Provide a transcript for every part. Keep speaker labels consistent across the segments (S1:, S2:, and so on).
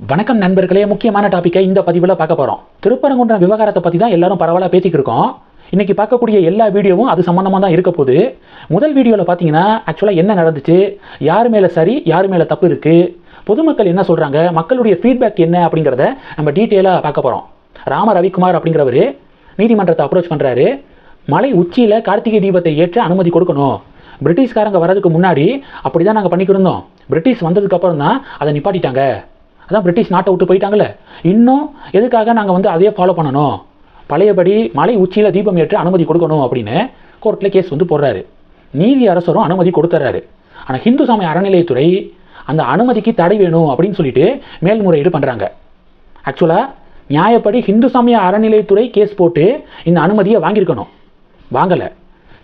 S1: வணக்கம் நண்பர்களே முக்கியமான டாப்பிக்கை இந்த பதிவில் பார்க்க போகிறோம் திருப்பரங்குன்றம் விவகாரத்தை பற்றி தான் எல்லாரும் பரவாயில்ல பேசிக்கிட்டு இருக்கோம். இன்னைக்கு பார்க்கக்கூடிய எல்லா வீடியோவும் அது சம்மந்தமாக தான் இருக்க போகுது. முதல் வீடியோவில் பார்த்தீங்கன்னா ஆக்சுவலாக என்ன நடந்துச்சு யார் மேலே சரி யார் மேலே தப்பு இருக்குது பொதுமக்கள் என்ன சொல்கிறாங்க மக்களுடைய ஃபீட்பேக் என்ன அப்படிங்கிறத நம்ம டீட்டெயிலாக பார்க்க போகிறோம் ராம ரவிக்குமார் அப்படிங்கிறவர் நீதிமன்றத்தை அப்ரோச் பண்ணுறாரு மலை உச்சியில் கார்த்திகை தீபத்தை ஏற்ற அனுமதி கொடுக்கணும். பிரிட்டிஷ்காரங்க வர்றதுக்கு முன்னாடி அப்படி தான் நாங்கள் பண்ணிக்கிருந்தோம் பிரிட்டிஷ் வந்ததுக்கப்புறம் தான் அதை நிப்பாட்டிட்டாங்க. அதான் பிரிட்டிஷ் நாட்டை விட்டு போயிட்டாங்கல்ல. இன்னும் எதுக்காக நாங்கள் வந்து அதையே ஃபாலோ பண்ணணும்? பழையபடி மலை உச்சியில் தீபம் ஏற்ற அனுமதி கொடுக்கணும் அப்படின்னு கோர்ட்டில் கேஸ் வந்து போடுறாரு. நீதி அரசரும் அனுமதி கொடுத்துட்றாரு ஆனால் ஹிந்து சமய அறநிலையத்துறை அந்த அனுமதிக்கு தடை வேணும் அப்படின்னு சொல்லிட்டு மேல்முறையீடு பண்ணுறாங்க ஆக்சுவலாக நியாயப்படி ஹிந்து சமய அறநிலையத்துறை கேஸ் போட்டு இந்த அனுமதியை வாங்கியிருக்கணும். வாங்கலை.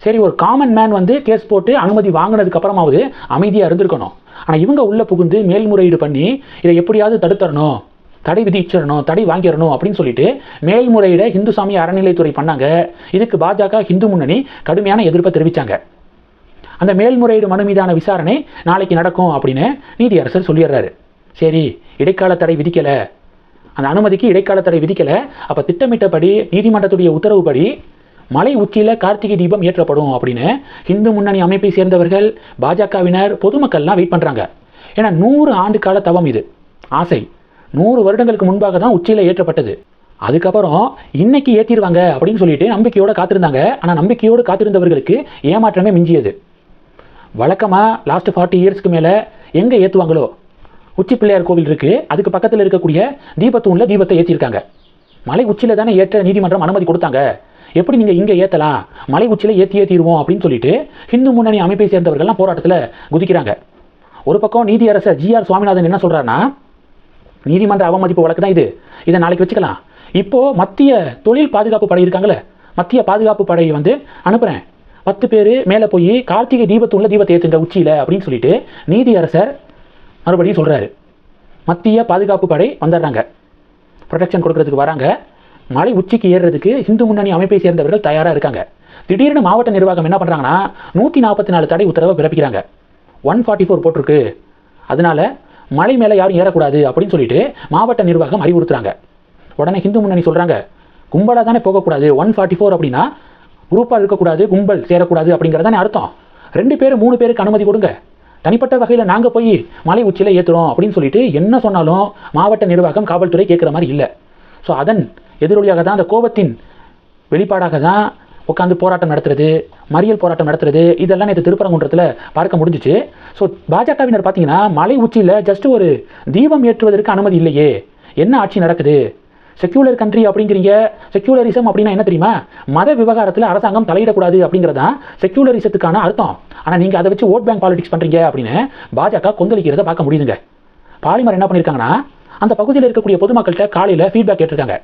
S1: சரி ஒரு காமன் மேன் வந்து கேஸ் போட்டு அனுமதி வாங்கினதுக்கு அப்புறமாவது அமைதியாக இருந்திருக்கணும். ஆனால் இவங்க உள்ளே புகுந்து மேல்முறையீடு பண்ணி இதை எப்படியாவது தடுத்தரணும் தடை விதிச்சிடணும் தடை வாங்கிடணும் அப்படின்னு சொல்லிட்டு மேல்முறையீடை ஹிந்து சாமி அறநிலைத்துறை பண்ணாங்க. இதுக்கு பாஜக ஹிந்து முன்னணி கடுமையான எதிர்ப்பை தெரிவித்தாங்க அந்த மேல்முறையீடு மனு மீதான விசாரணை நாளைக்கு நடக்கும் அப்படின்னு நீதியரசர் சொல்லிடுறாரு. சரி இடைக்கால தடை விதிக்கலை. அந்த அனுமதிக்கு இடைக்கால தடை விதிக்கலை. அப்போ திட்டமிட்டபடி நீதிமன்றத்துடைய உத்தரவுப்படி மலை உச்சியில் கார்த்திகை தீபம் ஏற்றப்படும் அப்படின்னு இந்து முன்னணி அமைப்பை சேர்ந்தவர்கள் பாஜகவினர் பொதுமக்கள்லாம் வெயிட் பண்ணுறாங்க ஏன்னா நூறு ஆண்டு கால தவம் இது. ஆசை. நூறு வருடங்களுக்கு முன்பாக தான் உச்சியில் ஏற்றப்பட்டது. அதுக்கப்புறம் இன்னைக்கு ஏற்றிடுவாங்க அப்படின்னு சொல்லிட்டு நம்பிக்கையோடு காத்திருந்தாங்க. ஆனால் நம்பிக்கையோடு காத்திருந்தவர்களுக்கு ஏமாற்றமே மிஞ்சியது. வழக்கமாக லாஸ்ட் ஃபார்ட்டி இயர்ஸ்க்கு மேலே எங்கே ஏற்றுவாங்களோ உச்சி பிள்ளையார் கோவில் இருக்குது அதுக்கு பக்கத்தில் இருக்கக்கூடிய தீபத்தூணில் தீபத்தை ஏற்றிருக்காங்க மலை உச்சியில் தானே ஏற்ற நீதிமன்றம் அனுமதி கொடுத்தாங்க. எப்படி நீங்கள் இங்கே ஏற்றலாம் மலை உச்சியில் ஏற்றி ஏற்றிடுவோம் அப்படின்னு சொல்லிட்டு ஹிந்து முன்னணி அமைப்பை சேர்ந்தவர்கள்லாம் போராட்டத்தில் குதிக்கிறாங்க. ஒரு பக்கம் நீதியரசர் ஜிஆர் சுவாமிநாதன் என்ன சொல்கிறாருன்னா நீதிமன்ற அவமதிப்பு வழக்கு தான் இது. இதை நாளைக்கு வச்சுக்கலாம். இப்போது மத்திய தொழில் பாதுகாப்பு படை இருக்காங்களே மத்திய பாதுகாப்பு படை வந்து அனுப்புகிறேன் பத்து பேர் மேலே போய் கார்த்திகை தீபத்துள்ள தீபத்தை ஏற்றுங்க உச்சியில் அப்படின்னு சொல்லிட்டு நீதியரசர் மறுபடியும் சொல்கிறாரு மத்திய பாதுகாப்பு படை வந்துடுறாங்க. ப்ரொடெக்ஷன் கொடுக்கறதுக்கு வராங்க. மலை உச்சிக்கு ஏறுறதுக்கு இந்து முன்னணி அமைப்பை சேர்ந்தவர்கள் தயாராக இருக்காங்க. திடீர்னு மாவட்ட நிர்வாகம் என்ன பண்ணுறாங்கன்னா நூற்றி நாற்பத்தி நாலு தடை உத்தரவை பிறப்பிக்கிறாங்க. ஒன் ஃபார்ட்டி ஃபோர் போட்டிருக்கு. அதனால மலை மேலே யாரும் ஏறக்கூடாது அப்படின்னு சொல்லிட்டு மாவட்ட நிர்வாகம் அறிவுறுத்துறாங்க. உடனே ஹிந்து முன்னணி சொல்கிறாங்க கும்பலாக தானே போகக்கூடாது. ஒன் ஃபார்ட்டி ஃபோர் அப்படின்னா குரூப்பாக இருக்கக்கூடாது கும்பல் சேரக்கூடாது அப்படிங்கிறதானே அர்த்தம். ரெண்டு பேர் மூணு பேருக்கு அனுமதி கொடுங்க. தனிப்பட்ட வகையில் நாங்கள் போய் மலை உச்சியில் ஏற்றுறோம் அப்படின்னு சொல்லிட்டு என்ன சொன்னாலும் மாவட்ட நிர்வாகம் காவல்துறை கேட்குற மாதிரி இல்லை. ஸோ அதன் எதிரொலியாக தான் அந்த கோபத்தின் வெளிப்பாடாக தான் உட்காந்து போராட்டம் நடத்துறது மறியல் போராட்டம் நடத்துறது இதெல்லாம் நேற்று திருப்பரங்குன்றத்தில் பார்க்க முடிஞ்சிச்சு. ஸோ பாஜகவினர் பார்த்தீங்கன்னா மலை உச்சியில் ஜஸ்ட் ஒரு தீபம் ஏற்றுவதற்கு அனுமதி இல்லையே. என்ன ஆட்சி நடக்குது? செக்யூலர் கண்ட்ரி அப்படிங்கிறீங்க. செக்யூலரிசம் அப்படின்னா என்ன தெரியுமா? மத விவகாரத்தில் அரசாங்கம் தலையிடக்கூடாது அப்படிங்கிறது தான் செக்யூலரிசத்துக்கான அர்த்தம். ஆனால் நீங்கள் அதை வச்சு ஓட் பேங்க் பாலிடிக்ஸ் பண்ணுறீங்க அப்படின்னு பாஜக கொந்தளிக்கிறத பார்க்க முடியுதுங்க. பாலிமர் என்ன பண்ணியிருக்காங்கன்னா அந்த பகுதியில் இருக்கக்கூடிய பொதுமக்கள்கிட்ட காலையில் ஃபீட்பேக் கேட்டிருக்காங்க.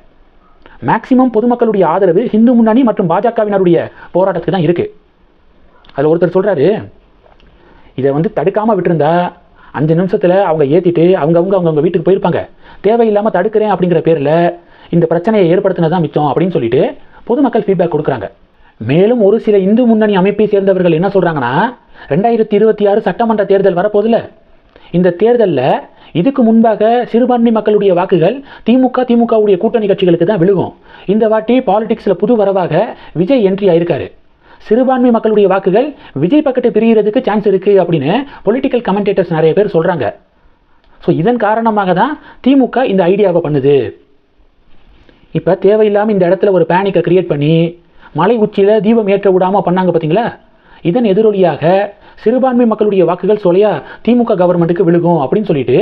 S1: மேக்சிமம் பொதுமக்களுடைய ஆதரவு ஹிந்து முன்னணி மற்றும் பாஜகவினருடைய போராட்டத்துக்கு தான் இருக்குது அதில் ஒருத்தர் சொல்கிறாரு இதை வந்து தடுக்காமல் விட்டுருந்தா அஞ்சு நிமிஷத்தில் அவங்க ஏற்றிட்டு அவங்கவுங்க அவங்கவுங்க வீட்டுக்கு போயிருப்பாங்க. தேவையில்லாமல் தடுக்கிறேன் அப்படிங்கிற பேரில் இந்த பிரச்சனையை ஏற்படுத்தினதான் மிச்சம் அப்படின்னு சொல்லிட்டு பொதுமக்கள் ஃபீட்பேக் கொடுக்குறாங்க. மேலும் ஒரு சில இந்து முன்னணி அமைப்பை சேர்ந்தவர்கள் என்ன சொல்கிறாங்கன்னா ரெண்டாயிரத்தி இருபத்தி ஆறு சட்டமன்ற தேர்தல் வரப்போதில்ல இந்த தேர்தலில் இதுக்கு முன்பாக சிறுபான்மை மக்களுடைய வாக்குகள் திமுக திமுகவுடைய கூட்டணி கட்சிகளுக்கு தான் விழுகும். இந்த வாட்டி பாலிடிக்ஸில் புது வரவாக விஜய் என்ட்ரி ஆயிருக்காரு. சிறுபான்மை மக்களுடைய வாக்குகள் விஜய் பக்கத்தை பிரிகிறதுக்கு சான்ஸ் இருக்குது அப்படின்னு பொலிட்டிக்கல் கமெண்டேட்டர்ஸ் நிறைய பேர் சொல்கிறாங்க ஸோ இதன் காரணமாக தான் திமுக இந்த ஐடியாவை பண்ணுது. இப்போ தேவையில்லாமல் இந்த இடத்துல ஒரு பேனிக்கை க்ரியேட் பண்ணி மலை உச்சியில் தீபம் ஏற்ற விடாமல் பண்ணாங்க பார்த்தீங்களா இதன் எதிரொலியாக சிறுபான்மை மக்களுடைய வாக்குகள் சொலையா திமுக கவர்மெண்ட்டுக்கு விழுகும் அப்படின்னு சொல்லிட்டு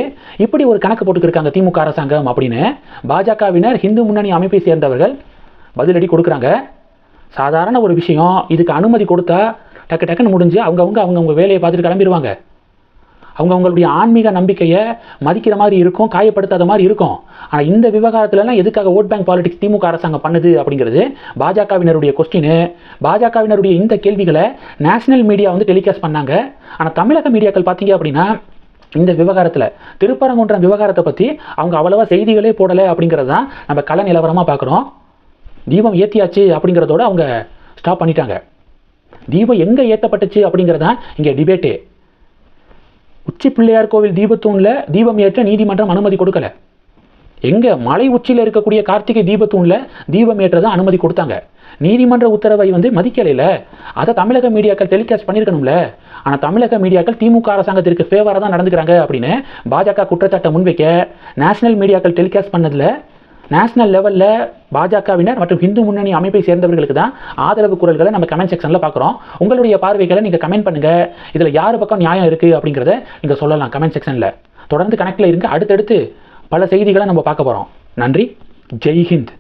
S1: இப்படி ஒரு கணக்கு போட்டுக்கிருக்காங்க திமுக அரசாங்கம் அப்படின்னு. பாஜகவினர் ஹிந்து முன்னணி அமைப்பை சேர்ந்தவர்கள் பதிலடி கொடுக்குறாங்க. சாதாரண ஒரு விஷயம் இதுக்கு அனுமதி கொடுத்தா டக்கு டக்குன்னு முடிஞ்சு அவங்கவுங்க அவங்கவுங்க வேலையை பார்த்துட்டு கிளம்பிடுவாங்க அவங்க அவங்களுடைய ஆன்மீக நம்பிக்கையை மதிக்கிற மாதிரி இருக்கும் காயப்படுத்தாத மாதிரி இருக்கும். ஆனால் இந்த விவகாரத்துலலாம் எதுக்காக ஓட் பேங்க் பாலிடிக்ஸ் திமுக அரசாங்கம் பண்ணுது அப்படிங்கிறது பாஜகவினருடைய கொஸ்டின் பாஜகவினருடைய இந்த கேள்விகளை நேஷனல் மீடியா வந்து டெலிகாஸ்ட் பண்ணாங்க. ஆனால் தமிழக மீடியாக்கள் பார்த்தீங்க அப்படின்னா இந்த விவகாரத்தில் திருப்பரங்குன்றம் விவகாரத்தை பற்றி அவங்க அவ்வளவா செய்திகளே போடலை அப்படிங்கிறது தான் நம்ம கள நிலவரமாக பார்க்குறோம் தீபம் ஏற்றியாச்சு அப்படிங்கிறதோட அவங்க ஸ்டாப் பண்ணிட்டாங்க. தீபம் எங்கே ஏற்றப்பட்டுச்சு அப்படிங்கிறது தான் இங்கே டிபேட்டு உச்சி பிள்ளையார் கோவில் தீபத்தூணில் தீபம் ஏற்ற நீதிமன்றம் அனுமதி கொடுக்கல. எங்கே மலை உச்சியில் இருக்கக்கூடிய கார்த்திகை தீபத்தூணில் தீபம் ஏற்றதான் அனுமதி கொடுத்தாங்க. நீதிமன்ற உத்தரவை வந்து மதிக்கலையில அதை தமிழக மீடியாக்கள் டெலிகாஸ்ட் பண்ணியிருக்கணும்ல ஆனால் தமிழக மீடியாக்கள் திமுக அரசாங்கத்திற்கு ஃபேவராக தான் நடந்துக்கிறாங்க அப்படின்னு பாஜக குற்றச்சாட்டை முன்வைக்க நேஷனல் மீடியாக்கள் டெலிகாஸ்ட் பண்ணதில் நேஷனல் லெவலில் பாஜகவினர் மற்றும் இந்து முன்னணி அமைப்பை சேர்ந்தவர்களுக்கு தான் ஆதரவு குரல்களை நம்ம கமெண்ட் செக்ஷனில் பார்க்குறோம். உங்களுடைய பார்வைகளை நீங்கள் கமெண்ட் பண்ணுங்கள் இதில் யார் பக்கம் நியாயம் இருக்குது அப்படிங்கிறத நீங்கள் சொல்லலாம் கமெண்ட் செக்ஷனில் தொடர்ந்து கனெக்டில் இருங்க. அடுத்தடுத்து பல செய்திகளை நம்ம பார்க்க போகிறோம் நன்றி. ஜெய்ஹிந்த்